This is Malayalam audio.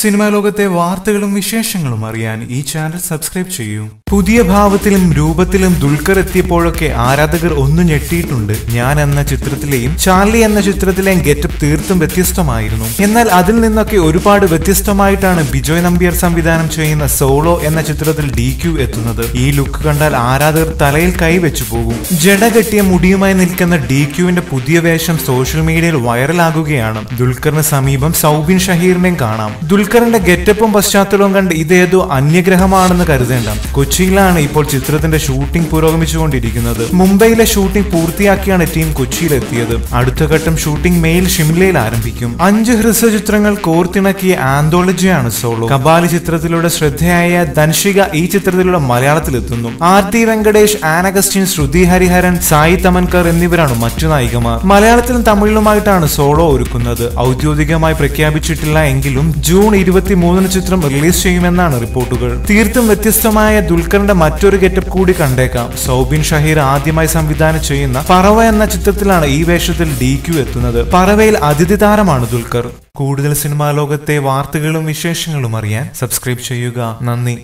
സിനിമാ ലോകത്തെ വാർത്തകളും വിശേഷങ്ങളും അറിയാൻ ഈ ചാനൽ സബ്സ്ക്രൈബ് ചെയ്യൂ. പുതിയ ഭാവത്തിലും രൂപത്തിലും ദുൽഖർ എത്തിയപ്പോഴൊക്കെ ആരാധകർ ഒന്ന് ഞെട്ടിയിട്ടുണ്ട്. ഞാൻ എന്ന ചിത്രത്തിലെയും ചാർലി എന്ന ചിത്രത്തിലെയും ഗെറ്റപ്പ് തീർത്തും വ്യത്യസ്തമായിരുന്നു. എന്നാൽ അതിൽ നിന്നൊക്കെ ഒരുപാട് വ്യത്യസ്തമായിട്ടാണ് ബിജോയ് നമ്പ്യാർ സംവിധാനം ചെയ്യുന്ന സോളോ എന്ന ചിത്രത്തിൽ ഡി എത്തുന്നത്. ഈ ലുക്ക് കണ്ടാൽ ആരാധകർ തലയിൽ കൈവച്ചു പോകും. ജട കെട്ടിയ മുടിയുമായി നിൽക്കുന്ന ഡി ക്യുവിന്റെ പുതിയ വേഷം സോഷ്യൽ മീഡിയയിൽ വൈറലാകുകയാണ്. ദുൽഖറിന് സമീപം സൗബിൻ ഷഹീറിനെയും കാണാം. ദുൽഖറിന്റെ ഗെറ്റപ്പും പശ്ചാത്തലവും കണ്ട് ഇതേതോ അന്യഗ്രഹമാണെന്ന് കരുതേണ്ട. കൊച്ചിയിലാണ് ഇപ്പോൾ ചിത്രത്തിന്റെ ഷൂട്ടിംഗ് പുരോഗമിച്ചുകൊണ്ടിരിക്കുന്നത്. മുംബൈയിലെ ഷൂട്ടിംഗ് പൂർത്തിയാക്കിയാണ് ടീം കൊച്ചിയിലെത്തിയത്. അടുത്ത ഘട്ടം ഷൂട്ടിംഗ് മെയിൽ ഷിംലയിൽ ആരംഭിക്കും. അഞ്ച് ഹ്രസ്വ ചിത്രങ്ങൾ കോർത്തിണക്കിയ ആന്തോളജിയാണ് സോളോ. കബാലി ചിത്രത്തിലൂടെ ശ്രദ്ധയായ ധൻഷിക ഈ ചിത്രത്തിലൂടെ മലയാളത്തിലെത്തുന്നു. ആർത്തി വെങ്കടേഷ് ആനഗസ്റ്റിൻ ശ്രുതി ഹരിഹരൻ സായി തമൻകർ എന്നിവരാണ് മറ്റു നായികമാർ. മലയാളത്തിലും തമിഴിലുമായിട്ടാണ് സോളോ ഒരുക്കുന്നത്. ഔദ്യോഗികമായി പ്രഖ്യാപിച്ചിട്ടില്ല എങ്കിലും ജൂൺ ഇരുപത്തി മൂന്നിന് ചിത്രം റിലീസ് ചെയ്യുമെന്നാണ് റിപ്പോർട്ടുകൾ. തീർത്തും വ്യത്യസ്തമായ ദുൽഖറിന്റെ മറ്റൊരു ഗെറ്റപ്പ് കൂടി കണ്ടേക്കാം. സൗബിൻ ഷഹീർ ആദ്യമായി സംവിധാനം ചെയ്യുന്ന പറവ എന്ന ചിത്രത്തിലാണ് ഈ വേഷത്തിൽ ഡി ക്യു എത്തുന്നത്. പറവയിൽ അതിഥി താരമാണ് ദുൽഖർ. കൂടുതൽ സിനിമാ ലോകത്തെ വാർത്തകളും വിശേഷങ്ങളും അറിയാൻ സബ്സ്ക്രൈബ് ചെയ്യുക. നന്ദി.